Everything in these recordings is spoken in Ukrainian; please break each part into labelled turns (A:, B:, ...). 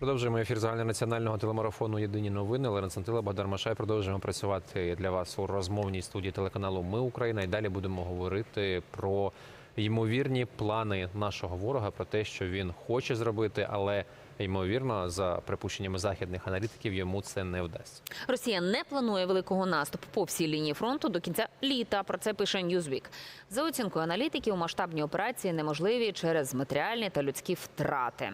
A: Продовжуємо ефір загальнонаціонального телемарафону Єдині новини. Лерен Сантила, Богдан Машай. Продовжуємо працювати для вас у розмовній студії телеканалу Ми Україна. І далі будемо говорити про ймовірні плани нашого ворога, про те, що він хоче зробити, але ймовірно, за припущеннями західних аналітиків, йому це не вдасться.
B: Росія не планує великого наступу по всій лінії фронту до кінця літа. Про це пише Newsweek. За оцінкою аналітиків, масштабні операції неможливі через матеріальні та людські втрати.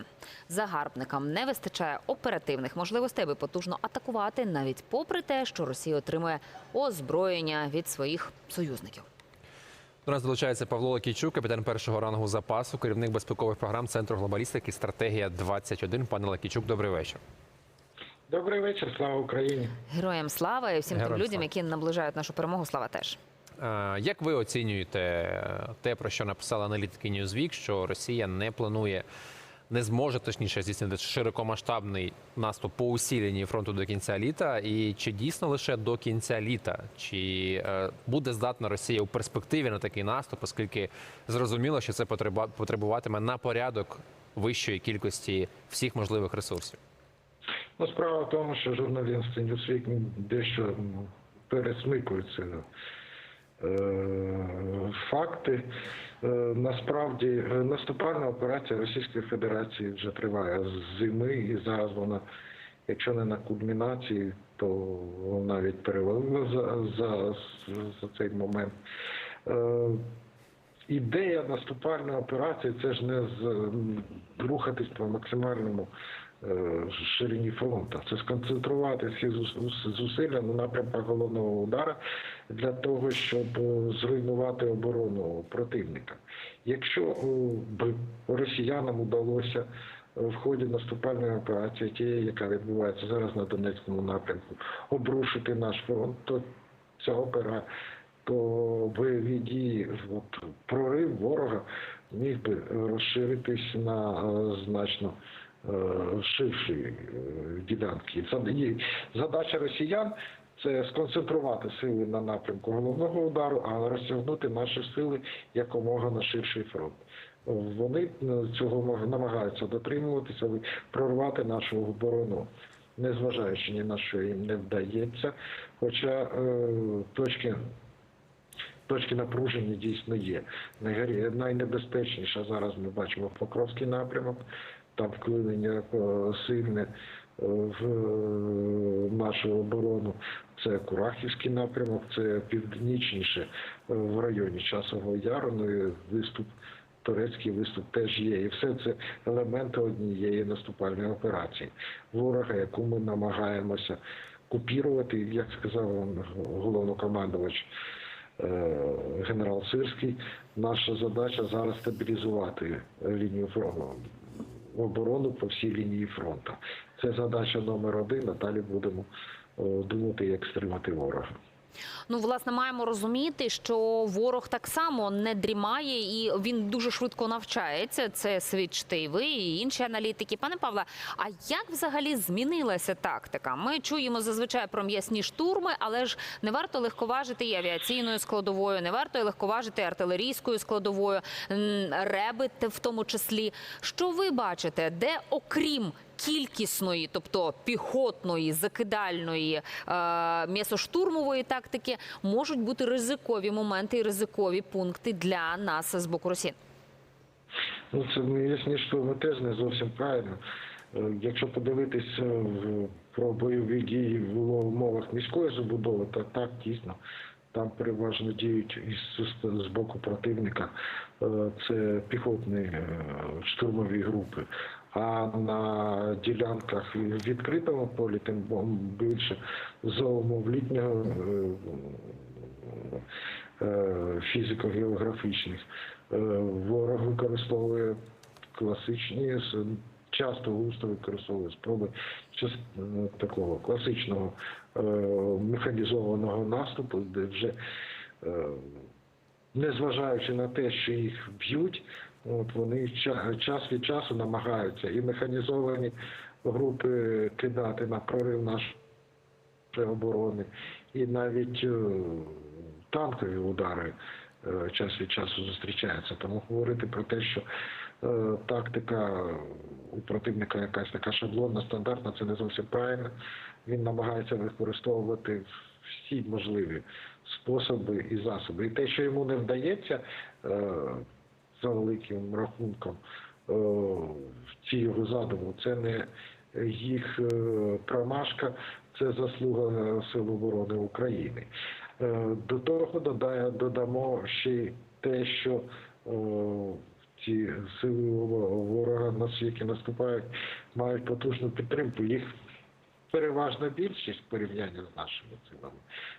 B: Загарбникам не вистачає оперативних можливостей, аби потужно атакувати, навіть попри те, що Росія отримує озброєння від своїх союзників.
A: До нас долучається Павло Лакійчук, капітан першого рангу запасу, керівник безпекових програм Центру глобалістики стратегія 21 Пане Лакійчук, добрий вечір.
C: Добрий вечір, слава Україні.
B: Героям слава і всім тим людям,
A: слава.
B: які наближають нашу перемогу. Слава теж.
A: Як ви оцінюєте те, про що написали аналітики Newsweek, що Росія не планує, не зможе точніше здійснити широкомасштабний наступ по усій лінії фронту до кінця літа? І чи дійсно лише до кінця літа? Чи е, буде здатна Росія у перспективі на такий наступ, оскільки зрозуміло, що це потреба- потребуватиме на порядок вищої кількості всіх можливих ресурсів?
C: Ну, справа в тому, що журналісти Newsweek дещо м, пересмикують це. Е, Факти Е, насправді е, наступальна операція Російської Федерації вже триває з зими, і зараз вона, якщо не на кульмінації, то навіть перевалила за, за, за цей момент. Е, Ідея наступальної операції це ж не з рухатись по максимальному е, ширині фронту. Це сконцентрувати всі зус- зус- зусилля на напрямках головного удару для того, щоб е, зруйнувати оборону противника. Якщо е, б росіянам удалося е, в ході наступальної операції, тієї, яка відбувається зараз на Донецькому напрямку, обрушити наш фронт, то ця опера то бойові дії, от, прорив ворога міг би розширитись на е, значно е, ширші е, ділянки. Задача росіян це сконцентрувати сили на напрямку головного удару, а розтягнути наші сили якомога на ширший фронт. Вони е, цього намагаються дотримуватися, прорвати нашу оборону. Незважаючи ні на що їм не вдається, хоча е, точки точки напруження дійсно є. Найнебезпечніша зараз ми бачимо Покровський напрямок, там вклинення е, сильне е, в е, нашу оборону. Це Курахівський напрямок, це північніше в районі Часового Яру, ну і виступ. Турецький виступ теж є, і все це елементи однієї наступальної операції. Ворога, яку ми намагаємося купірувати, як сказав головнокомандувач генерал Сирський. Наша задача зараз стабілізувати лінію фронту, оборону по всій лінії фронту. Це задача номер один. А далі будемо е, думати, як стримати ворога.
B: Ну, власне, маємо розуміти, що ворог так само не дрімає і він дуже швидко навчається. Це свідчите і ви, і інші аналітики. Пане Павле, а як взагалі змінилася тактика? Ми чуємо зазвичай про м'ясні штурми, але ж не варто легковажити і авіаційною складовою, не варто і легковажити артилерійською складовою, реби в тому числі. Що ви бачите, де окрім кількісної, тобто піхотної, закидальної, е, м'ясоштурмової тактики, можуть бути ризикові моменти і ризикові пункти для нас з боку Росії?
C: Ну, це ясні штурми теж не зовсім правильно. Е, Якщо подивитися в- про бойові дії в умовах міської забудови, то так дійсно. Там переважно діють із з- боку противника. е, Це піхотні штурмові групи. А на ділянках в відкритому полі, тим більше за умов літнього е, е, фізико-географічних. Е, Ворог використовує класичні, часто густо використовує спроби такого класичного механізованого наступу, де вже незважаючи на те, що їх б'ють, от вони ча- час від часу намагаються і механізовані групи кидати на прорив нашої оборони, і навіть е, танкові удари е, час від часу зустрічаються. Тому говорити про те, що е, тактика у противника якась така шаблонна, стандартна, це не зовсім правильно. Він намагається використовувати всі можливі способи і засоби. І те, що йому не вдається за великим рахунком е, ці його задуму, це не їх е, промашка, це заслуга Сил оборони України. Е, До того додамо ще й те, що ці сили ворога на які наступають, мають потужну підтримку. Їх переважна більшість в порівнянні з нашими силами.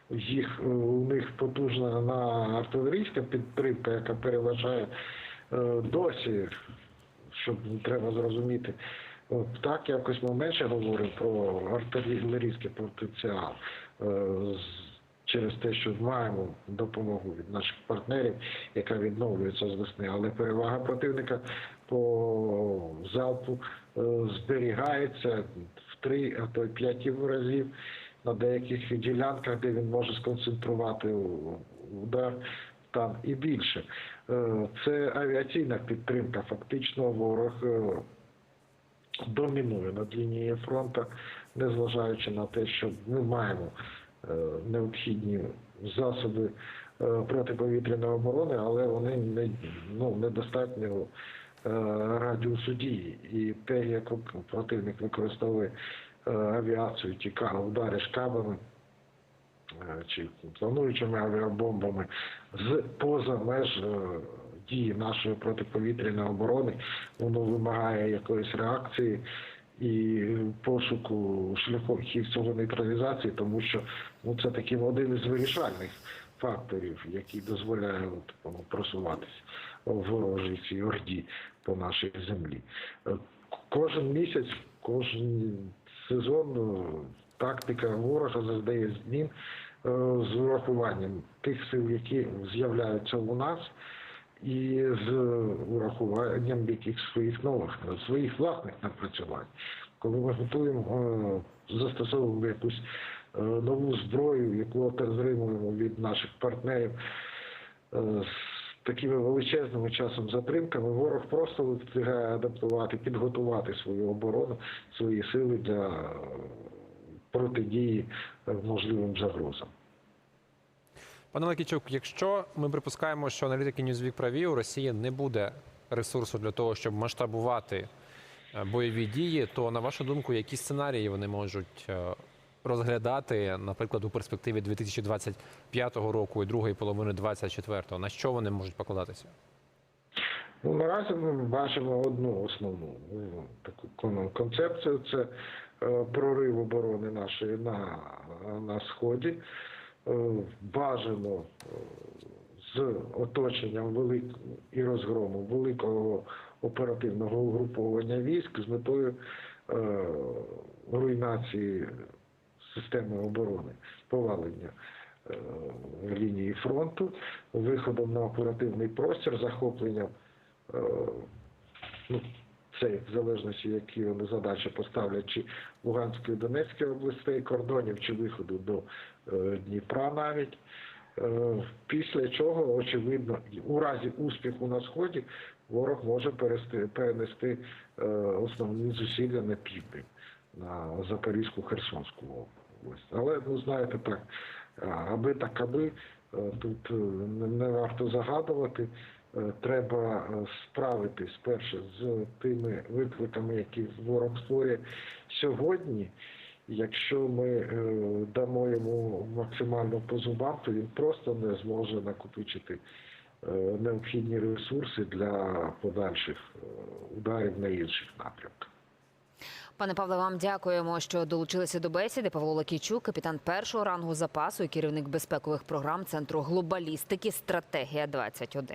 C: Їх у них потужна на артилерійська підтримка, яка переважає досі, щоб треба зрозуміти. Так якось ми менше говоримо про артилерійський потенціал е, через те, що маємо допомогу від наших партнерів, яка відновлюється з весни, але перевага противника по залпу е, зберігається в три, а то й п'ять разів на деяких ділянках, де він може сконцентрувати удар там і більше. Е, Це авіаційна підтримка. Фактично ворог е, домінує над лінією фронту, незважаючи на те, що ми маємо е, необхідні засоби протиповітряної оборони, але вони не ну недостатньо е, радіусу дії. І те, як противник використовує авіацію, ті ка- удари шкабами е, чи плануючими авіабомбами з поза меж е, дії нашої протиповітряної оборони, воно вимагає якоїсь реакції і пошуку шляхів цього нейтралізації, тому що ну це такий один із вирішальних факторів, який дозволяє от, ну, просуватись в ворожій цій орді по нашій землі. Е, Кожен місяць, кожен сезон е, тактика ворога заздає змін е, з урахуванням тих сил, які з'являються у нас, і з урахуванням яких своїх нових, своїх власних напрацювань. Коли ми готуємо, е, застосовуємо якусь е, нову зброю, яку отримуємо від наших партнерів з такими величезними часом затримками, ворог просто встигає адаптувати, підготувати свою оборону, свої сили для протидії е, можливим загрозам.
A: Пане Лакічук, якщо ми припускаємо, що аналітики Newsweek праві, у Росії не буде ресурсу для того, щоб масштабувати е, бойові дії, то на вашу думку, які сценарії вони можуть е, розглядати, наприклад, у перспективі 2025 року і другої половини 2024? На що вони можуть покладатися?
C: Ну, наразі ми бачимо одну основну ну, таку кон- концепцію. Це е, прорив оборони нашої на, на сході. Е, бажано е, з оточенням велик... і розгрому великого оперативного угруповання військ з метою руйнації системи оборони, повалення лінії фронту, виходом на оперативний простір, захопленням ну, це в залежності, які вони задачі поставлять, чи Луганської Донецької областей кордонів, чи виходу до е, Дніпра навіть. Е, Після чого, очевидно, у разі успіху на сході ворог може перенести е, основні зусилля на південь, на Запорізьку Херсонську область. Але ну знаєте так, аби так аби е, тут е, не варто загадувати. Е, Треба е, справитись перше з тими викликами, які ворог створює сьогодні. Якщо ми е, дамо йому максимально по зубам, то він просто не зможе накопичити необхідні ресурси для подальших ударів на інших напрямках.
B: Пане Павле, вам дякуємо, що долучилися до бесіди. Павло Лакійчук, капітан першого рангу запасу і керівник безпекових програм Центру глобалістики Стратегія 21